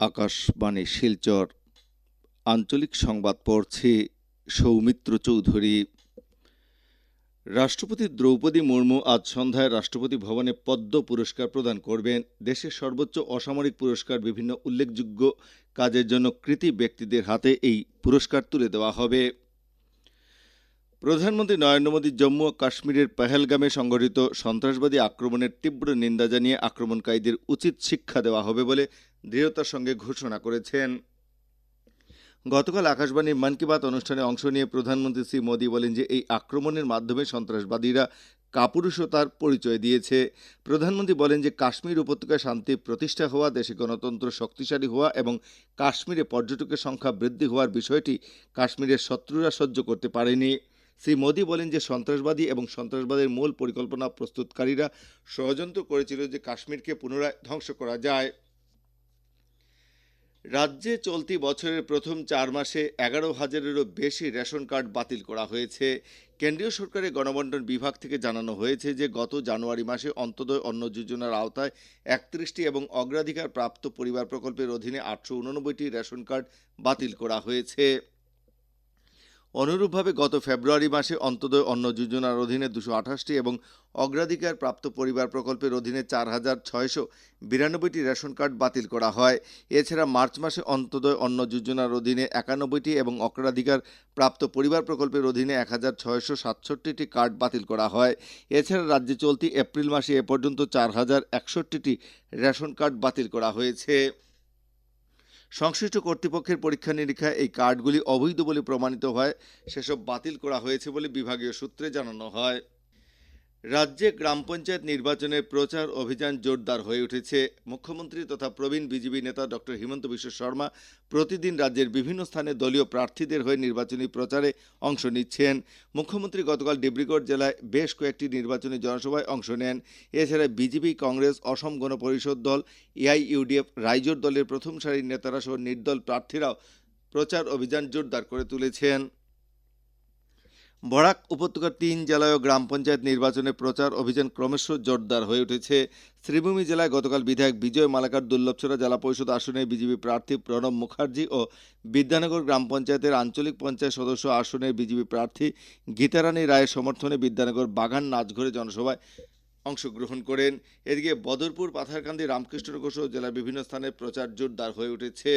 আকাশবাণী শিলচর আঞ্চলিক সংবাদ পড়ছি সৌমিত্র চৌধুরী। রাষ্ট্রপতি দ্রৌপদী মুর্মু আজ সন্ধ্যায় রাষ্ট্রপতি ভবনে পদ্ম পুরস্কার প্রদান করবেন। দেশের সর্বোচ্চ অসামরিক পুরস্কার বিভিন্ন উল্লেখযোগ্য কাজের জন্য কৃতি ব্যক্তিদের হাতে এই পুরস্কার তুলে দেওয়া হবে। প্রধানমন্ত্রী নরেন্দ্র মোদী জম্মু ও কাশ্মীরের পেহেলগামে সংঘটিত সন্ত্রাসবাদী আক্রমণের তীব্র নিন্দা জানিয়ে আক্রমণকারীদের উচিত শিক্ষা দেওয়া হবে বলে দৃঢ়তার সঙ্গে ঘোষণা করেছেন। গতকাল আকাশবাণীর মন কি বাত অনুষ্ঠানে অংশ নিয়ে প্রধানমন্ত্রী শ্রী মোদী বলেন যে, এই আক্রমণের মাধ্যমে সন্ত্রাসবাদীরা কাপুরুষতার পরিচয় দিয়েছে। প্রধানমন্ত্রী বলেন যে, কাশ্মীর উপত্যকায় শান্তি প্রতিষ্ঠা হওয়া, দেশে গণতন্ত্র শক্তিশালী হওয়া এবং কাশ্মীরে পর্যটকের সংখ্যা বৃদ্ধি হওয়ার বিষয়টি কাশ্মীরের শত্রুরা সহ্য করতে পারেনি। শ্রী মোদী বলেন যে, সন্ত্রাসবাদী এবং সন্ত্রাসবাদের মূল পরিকল্পনা প্রস্তুতকারীরা ষড়যন্ত্র করেছিল যে, কাশ্মীরকে পুনরায় ধ্বংস করা যায়। রাজ্যে চলতি বছরের প্রথম চার মাসে এগারো হাজারেরও বেশি রেশন কার্ড বাতিল করা হয়েছে। কেন্দ্রীয় সরকারের গণবন্টন বিভাগ থেকে জানানো হয়েছে যে, গত জানুয়ারি মাসে অন্তদয় অন্ন যোজনার আওতায় একত্রিশটি এবং অগ্রাধিকার প্রাপ্ত পরিবার প্রকল্পের অধীনে আটশো উননব্বইটি রেশন কার্ড বাতিল করা হয়েছে। অনুরূপভাবে গত ফেব্রুয়ারি মাসে অন্তদয় অন্ন যোজনার অধীনে দুশো আঠাশটি এবং অগ্রাধিকার প্রাপ্ত পরিবার প্রকল্পের অধীনে চার হাজার ছয়শো বিরানব্বইটি রেশন কার্ড বাতিল করা হয়। এছাড়া মার্চ মাসে অন্তদয় অন্ন যোজনার অধীনে একানব্বইটি এবং অগ্রাধিকার প্রাপ্ত পরিবার প্রকল্পের অধীনে এক হাজার ছয়শো সাতষট্টিটি কার্ড বাতিল করা হয়। এছাড়া রাজ্যে চলতি এপ্রিল মাসে এ পর্যন্ত চার হাজার একষট্টিটি রেশন কার্ড বাতিল করা হয়েছে। সংশ্লিষ্ট কর্তৃপক্ষের পরীক্ষা নিরীক্ষায় এই কার্ডগুলি অবৈধ বলে প্রমাণিত হয়। সেসব বাতিল করা হয়েছে বলে বিভাগীয় সূত্রে জানানো হয়। রাজ্যে গ্রাম পঞ্চায়েত নির্বাচনের প্রচার অভিযান জোরদার হয়ে উঠেছে। মুখ্যমন্ত্রী তথা প্রবীণ বিজেপি নেতা ডক্টর হিমন্ত বিশ্ব শর্মা প্রতিদিন রাজ্যের বিভিন্ন স্থানে দলীয় প্রার্থীদের হয়ে নির্বাচনী প্রচারে অংশ নিচ্ছেন। মুখ্যমন্ত্রী গতকাল ডিব্রুগড় জেলায় বেশ কয়েকটি নির্বাচনী জনসভায় অংশ নেন। এছাড়া বিজেপি, কংগ্রেস, অসম গণ পরিষদ দল, এআইইউডিএফ, রাইজোর দলের প্রথম সারির নেতারা সহ নির্দল প্রার্থীরাও প্রচার অভিযান জোরদার করে তুলেছেন। বরাক উপত্যকার তিন জেলায় ও গ্রাম পঞ্চায়েত নির্বাচনে প্রচার অভিযান ক্রমশ জোরদার হয়ে উঠেছে। শ্রীভূমি জেলায় গতকাল বিধায়ক বিজয় মালাকার দুর্লভছড়া জেলা পরিষদ আসনে বিজেপি প্রার্থী প্রণব মুখার্জি ও বিদ্যানগর গ্রাম পঞ্চায়েতের আঞ্চলিক পঞ্চায়েত সদস্য আসনে বিজেপি প্রার্থী গীতারানী রায়ের সমর্থনে বিদ্যানগর বাগান নাচঘরে জনসভায় অংশগ্রহণ করেন। এদিকে বদরপুর, পাথারকান্দি, রামকৃষ্ণনগর সহ জেলার বিভিন্ন স্থানে প্রচার জোরদার হয়ে উঠেছে।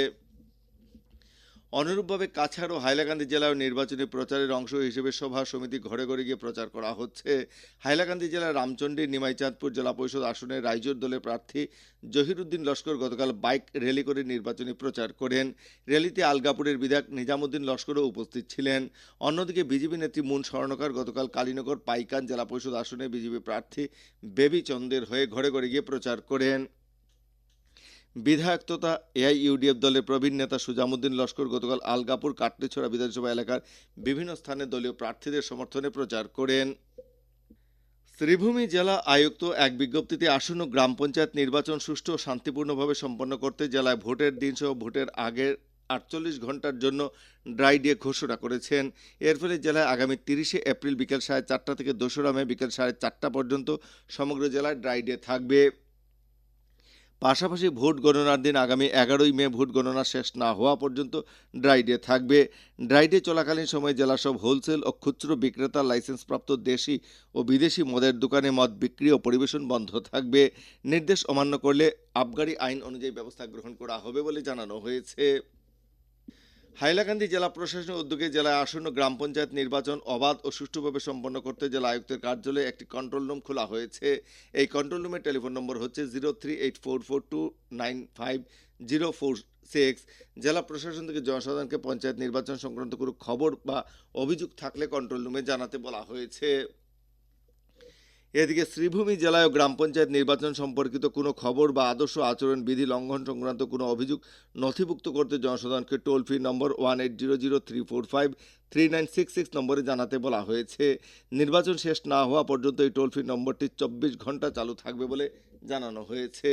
অনুরূপভাবে কাছাড় ও হাইলাকান্দি জেলায় নির্বাচনী প্রচারের অংশ হিসেবে সভা সমিতি ঘরে ঘরে গিয়ে প্রচার করা হচ্ছে। হাইলাকান্দি জেলার রামচন্ডী নিমাইচাঁদপুর জেলা পরিষদ আসনে রাইজোর দলের প্রার্থী জহিরুদ্দিন লস্কর গতকাল বাইক র্যালি করে নির্বাচনী প্রচার করেন। র্যালিতে আলগাপুরের বিধায়ক নিজামুদ্দিন লস্করও উপস্থিত ছিলেন। অন্যদিকে বিজেপি নেত্রী মুন স্বর্ণকার গতকাল কালীনগর পাইকান জেলা পরিষদ আসনে বিজেপি প্রার্থী বেবি চন্দের হয়ে ঘরে ঘরে গিয়ে প্রচার করেন। বিধায়ক তথা এআইইউডিএফ দলের প্রবীণ নেতা সুজামুদ্দিন লস্কর গতকাল আলগাপুর কাটলিছড়া বিধানসভা এলাকার বিভিন্ন স্থানে দলীয় প্রার্থীদের সমর্থনে প্রচার করেন। শ্রীভূমি জেলা আয়ুক্ত এক বিজ্ঞপ্তিতে আসন্ন গ্রাম পঞ্চায়েত নির্বাচন সুষ্ঠু ও শান্তিপূর্ণভাবে সম্পন্ন করতে জেলায় ভোটের দিন সহ ভোটের আগের আটচল্লিশ ঘণ্টার জন্য ড্রাই ডে ঘোষণা করেছেন। এর ফলে জেলায় আগামী তিরিশে এপ্রিল বিকেল সাড়ে চারটা থেকে দোসরা মে বিকেল সাড়ে চারটা পর্যন্ত সমগ্র জেলায় ড্রাই ডে থাকবে। পাশাপাশি ভোট গণনার দিন আগামী এগারোই মে ভোট গণনা শেষ না হওয়া পর্যন্ত ড্রাই ডে থাকবে। ড্রাই ডে চলাকালীন সময়ে জেলা সব হোলসেল ও খুচরো বিক্রেতা লাইসেন্সপ্রাপ্ত দেশি ও বিদেশি মদের দোকানে মদ বিক্রি ও পরিবেশন বন্ধ থাকবে। নির্দেশ অমান্য করলে আবগারি আইন অনুযায়ী ব্যবস্থা গ্রহণ করা হবে বলে জানানো হয়েছে। হাইলাকান্দি জেলা প্রশাসনের উদ্যোগে জেলায় আসন্ন গ্রাম পঞ্চায়েত নির্বাচন অবাধ ও সুষ্ঠুভাবে সম্পন্ন করতে জেলা আয়ুক্তের কার্যালয়ে একটি কন্ট্রোল রুম খোলা হয়েছে। এই কন্ট্রোল রুমের টেলিফোন নম্বর হচ্ছে zero three eight four four two nine five zero four six জেলা প্রশাসন থেকে জনসাধারণকে পঞ্চায়েত নির্বাচন সংক্রান্ত কোনো খবর বা অভিযোগ থাকলে কন্ট্রোল রুমে জানাতে বলা হয়েছে। এদিকে শ্রীভূমি জেলায় গ্রাম পঞ্চায়েত নির্বাচন সম্পর্কিত কোনো খবর বা আদর্শ আচরণ বিধি লঙ্ঘন সংক্রান্ত কোনো অভিযোগ নথিভুক্ত করতে জনসাধারণকে toll free number one eight zero zero three four five three nine six six নম্বরে জানাতে বলা হয়েছে। নির্বাচন শেষ না হওয়া পর্যন্ত এই টোল ফ্রি নম্বরটি চব্বিশ ঘণ্টা চালু থাকবে বলে জানানো হয়েছে।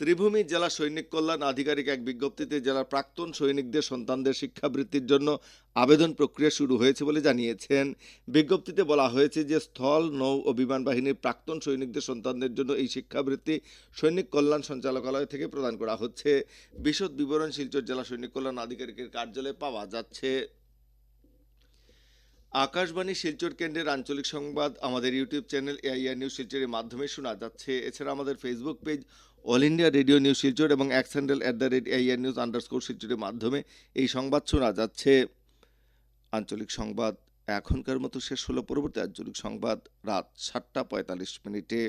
শ্রীভূমি জেলা সৈনিক কল্যাণ আধিকারিক এক বিজ্ঞপ্তিতে জেলার প্রাক্তন সৈনিকদের সন্তানদের শিক্ষাবৃত্তির জন্য আবেদন প্রক্রিয়া শুরু হয়েছে বলে জানিয়েছেন। বিজ্ঞপ্তিতে বলা হয়েছে যে স্থল, নৌ ও বিমান বাহিনীর প্রাক্তন সৈনিকদের সন্তানদের জন্য এই শিক্ষাবৃত্তি সৈনিক কল্যাণ সঞ্চালকালয় থেকে প্রদান করা হচ্ছে। বিশদ বিবরণ শিলচর জেলা সৈনিক কল্যাণ আধিকারিকের কার্যালয়ে পাওয়া যাচ্ছে। আকাশবাণী শিলচর কেন্দ্রের আঞ্চলিক সংবাদ আমাদের ইউটিউব চ্যানেল এআইআর নিউজ শিলচরের মাধ্যমে শোনা যাচ্ছে। এছাড়া আমাদের Facebook page All India Radio News Silchar এবং X handle at the rate AIR news underscore শিলচরের মাধ্যমে এই সংবাদ শোনা যাচ্ছে। আঞ্চলিক সংবাদ এখনকার মতো শেষ হলো, পরবর্তী আঞ্চলিক সংবাদ রাত সাতটা পঁয়তাল্লিশ মিনিটে।